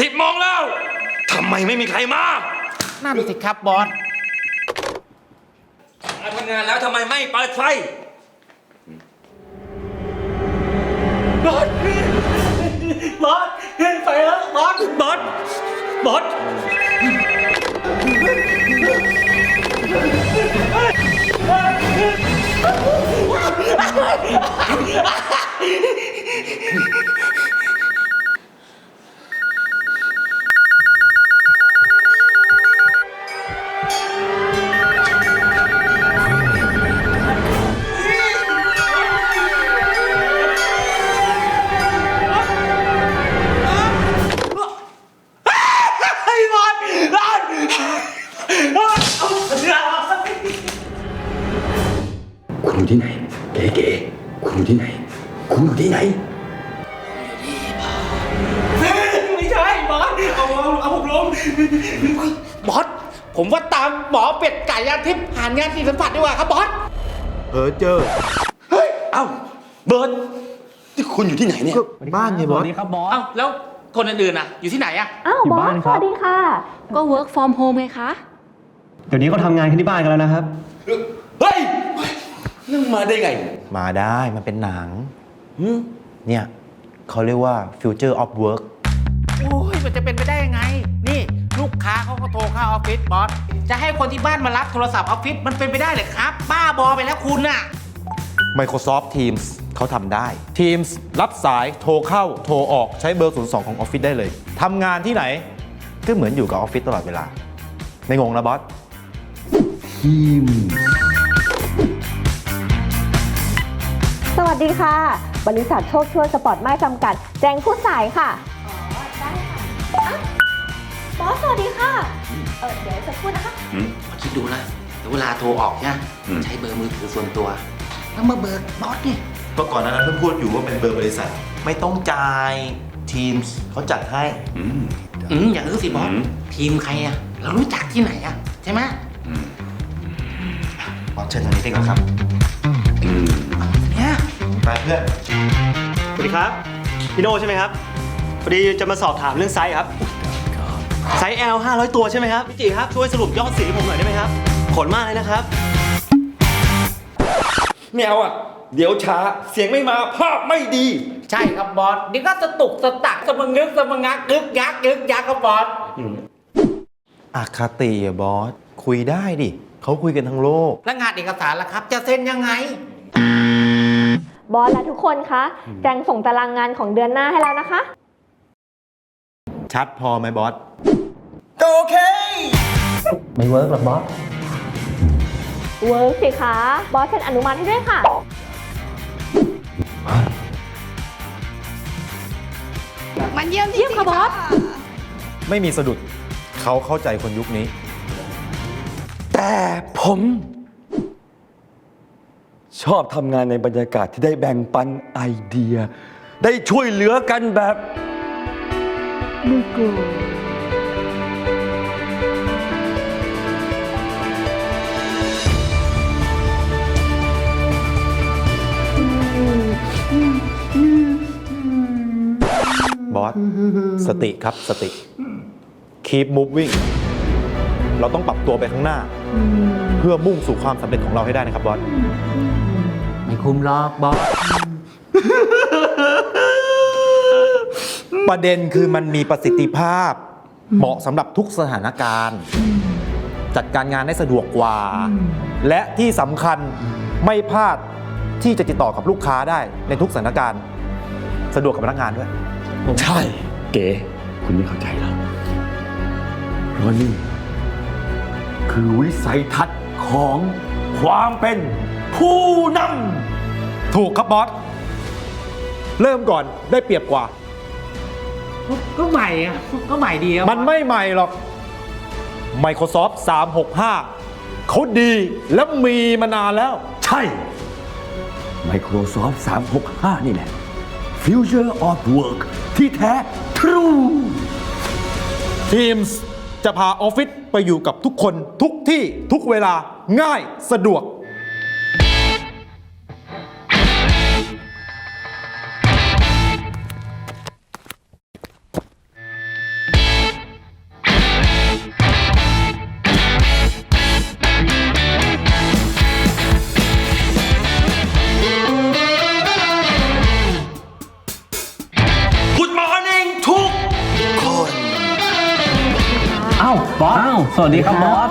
สิบโมงแล้วทำไมไม่มีใครมานั่นสิครับบอส มาทำงานแล้วทำไมไม่เปิดไฟบอสบอสไปแล้วบอสบอสบอสไคุณอยู่ที่ไหน เก๋ๆคุณอยู่ที่ไหน คุณอยู่ที่ไหน ไม่ใช่บอส เอาเอาเอาผมลงบอส ผมว่าตามหมอเป็ดไก่ยานทิพย์ผ่านงานสีสัมผัสดีกว่าครับบอส เออเจอเฮ้ย เอ้า เบิร์ดที่คุณอยู่ที่ไหนเนี่ยบ้านไงบอส เอ้าแล้วคนอื่นๆอะ อยู่ที่ไหนอะอ้าวบอสสวัสดีค่ะ ก็ work from home ไงคะ เดี๋ยวนี้ก็ทำงานกันที่บ้านกันแล้วนะครับ เฮ้ยเรื่องมาได้ไง มาได้มันเป็นหนังเนี่ยเขาเรียกว่า future of work โอ้ยมันจะเป็นไปได้ยังไง นี่ลูกค้าเขาก็โทรเข้าออฟฟิศบอส จะให้คนที่บ้านมารับโทรศัพท์ออฟฟิศมันเป็นไปได้เหรอครับ บ้าบอไปแล้วคุณน่ะ Microsoft Teams เขาทำได้ Teams รับสายโทรเข้าโทรออกใช้เบอร์ 02 ของออฟฟิศได้เลยทำงานที่ไหน ก็เหมือนอยู่กับออฟฟิศตลอดเวลา ไม่งงนะบอส สวัสดีค่ะ บริษัทโชคช่วยสปอร์ตไม่จำกัด แจ้งผู้สายค่ะอ๋อได้ค่ะ บอสสวัสดีค่ะ เออเดี๋ยวจะพูดนะคะคิดดูนะเดี๋ยวเวลาโทรออกเนี่ยอืม ใช้เบอร์มือถือส่วนตัว แล้วมาเบอร์บอสเนี่ยเมื่อก่อนนั้นเพิ่งพูดอยู่ว่าเป็นเบอร์บริษัท ไม่ต้องจ่าย Teams เขาจัดให้ อืม อืมอย่างนี้สิบอสอืม ทีมใครอะเรารู้จักที่ไหนอะใช่ไหม บอสเชิญทางนี้ได้ก่อนครับอืมเนี่ยไปเพื่อนสวัสดีครับพี่โน่ใช่ไหมครับพอดีจะมาสอบถามเรื่องไซส์ครับ ไซส์ L 500 ตัวใช่ไหมครับพี่จีครับช่วยสรุปยอดสีให้ผมหน่อยได้ไหมครับขนมากเลยนะครับ ไม่เอาอะ เดี๋ยวช้าเสียงไม่มาภาพไม่ดี ใช่ครับบอสนี่ก็สตุกสตักสมังงึกสมังงักกึกยักกึกยักครับบอสอาคาติอะบอส คุยได้ดิ เขาคุยกันทั้งโลก แล้วงานเอกสารล่ะครับ จะเซ็นยังไง บอสและทุกคนคะแจงส่งตารางงานของเดือนหน้าให้แล้วนะคะ ชัดพอไหมบอส ก็โอเค ไม่เวิร์กหรอกบอส เวิร์กสิคะ บอสเซ็นอนุมัติให้ด้วยค่ะ มันเยี่ยมจริเยี่ยมงค่ะๆบอส ไม่มีสะดุดเขาเข้าใจคนยุคนี้ แต่ผม ชอบทำงานในบรรยากาศที่ได้แบ่งปันไอเดีย ได้ช่วยเหลือกันแบบบอส สติครับสติ keep moving เราต้องปรับตัวไปข้างหน้า เพื่อมุ่งสู่ความสำเร็จของเราให้ได้นะครับบอส ไม่คุ้มหรอกบอส ประเด็นคือมันมีประสิทธิภาพ เหมาะสำหรับทุกสถานการณ์ จัดการงานได้สะดวกกว่า และที่สำคัญไม่พลาดที่จะติดต่อกับลูกค้าได้ในทุกสถานการณ์ สะดวกกับพนักงานด้วย ใช่ เก๋คุณไม่เข้าใจหรอกเพราะนี่ คือวิสัยทัศน์ของความเป็นผู้นำถูกครับบอส เริ่มก่อนได้เปรียบกว่า ก็ใหม่อะก็ใหม่ดีครับมันไม่ใหม่หรอก Microsoft 365 เขาดีและมีมานานแล้ว ใช่ Microsoft 365 นี่แหละ Future of Work ที่แท้ True Teams จะพาออฟฟิศไปอยู่กับทุกคนทุกที่ทุกเวลาง่ายสะดวก อ้าวสวัสดีครับบอส